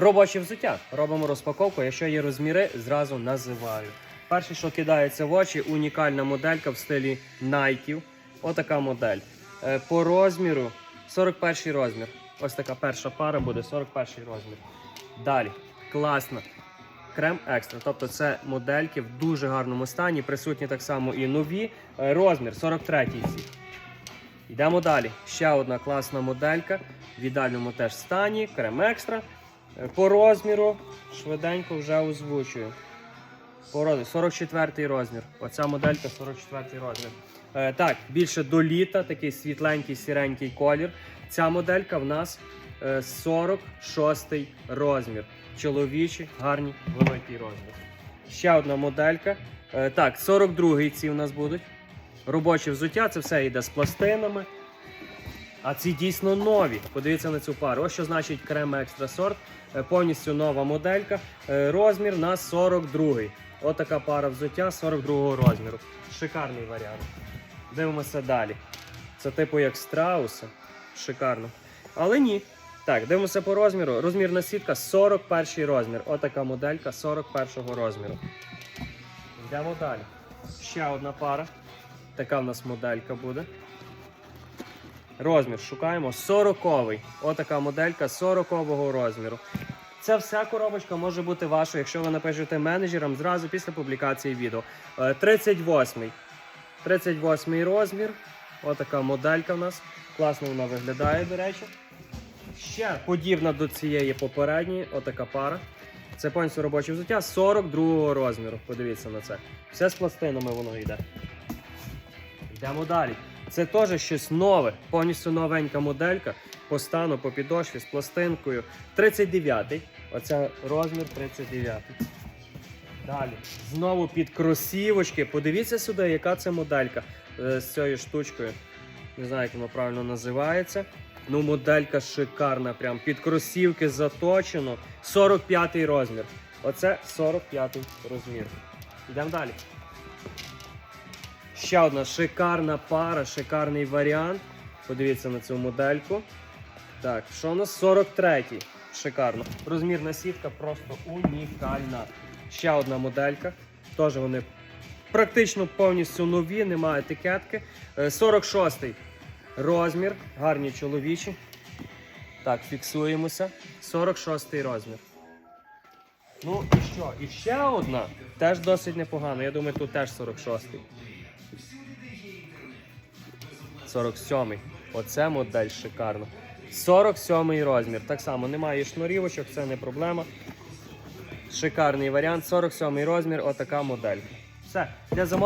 Робоче взуття. Робимо розпаковку. Якщо є розміри, зразу називаю. Перше, що кидається в очі, унікальна моделька в стилі Nike. Отака модель. Е, По розміру 41 розмір. Ось така перша пара буде 41 розмір. Далі. Класна. Крем екстра. Тобто це модельки в дуже гарному стані. Присутні так само і нові. Е, Розмір 43 ці. Йдемо далі. Ще одна класна моделька. В ідеальному теж стані. Крем екстра. Е, По розміру швиденько вже озвучую. По розміру 44 розмір. Оця моделька 44 розмір. Е, так, більше до літа, такий світленький сіренький колір. Ця моделька в нас е, 46 розмір. Чоловічий, гарний, великий розмір. Ще одна моделька. Е, так, 42 ці в нас будуть. Робоче взуття, це все йде з пластинами. А ці дійсно нові. Подивіться на цю пару. Ось що значить крем екстра сорт. Е, Повністю нова моделька. Е, Розмір у нас 42. Ось така пара взуття 42 розміру. Шикарний варіант. Дивимося далі. Це типу як страуси. Шикарно. Але ні. Так, дивимося по розміру. Розмірна сітка 41 розмір. Отака моделька 41 розміру. Йдемо далі. Ще одна пара. Така в нас моделька буде. Розмір шукаємо 40-й. Отака моделька 40-го розміру. Ця вся коробочка може бути вашою, якщо ви напишете менеджерам зразу після публікації відео. Е, 38-й. 38-й розмір. Отака моделька в нас. Класно вона виглядає, до речі. Ще подібна до цієї попередньої, отака пара. Це повністю робоче взуття 42-го розміру. Подивіться на це. Все з пластинами воно йде. Йдемо далі. Це теж щось нове, повністю новенька моделька по стану, по підошві з пластинкою. 39-й. Оце розмір 39-й. Далі. Знову під кросівочки. Подивіться сюди, яка це моделька е, з цією штучкою. Не знаю, як воно правильно називається. Ну, моделька шикарна. Прям під кросівки заточено. 45-й розмір. Оце 45-й розмір. Йдемо далі. Ще одна шикарна пара, шикарний варіант. Подивіться на цю модельку. Так, що у нас 43-й. Шикарно. Розмірна сітка просто унікальна. Ще одна моделька. Теж вони практично повністю нові, немає етикетки. Е, 46-й розмір. Гарні чоловічі. Так, фіксуємося. 46-й розмір. Ну і що? І ще одна. Теж досить непогано. Я думаю, тут теж 46-й. 47-й. Оце модель шикарна. 47-й розмір. Так само немає шнурівочок, це не проблема. Шикарний варіант. 47-й розмір, отака модель. Все. Для замовлення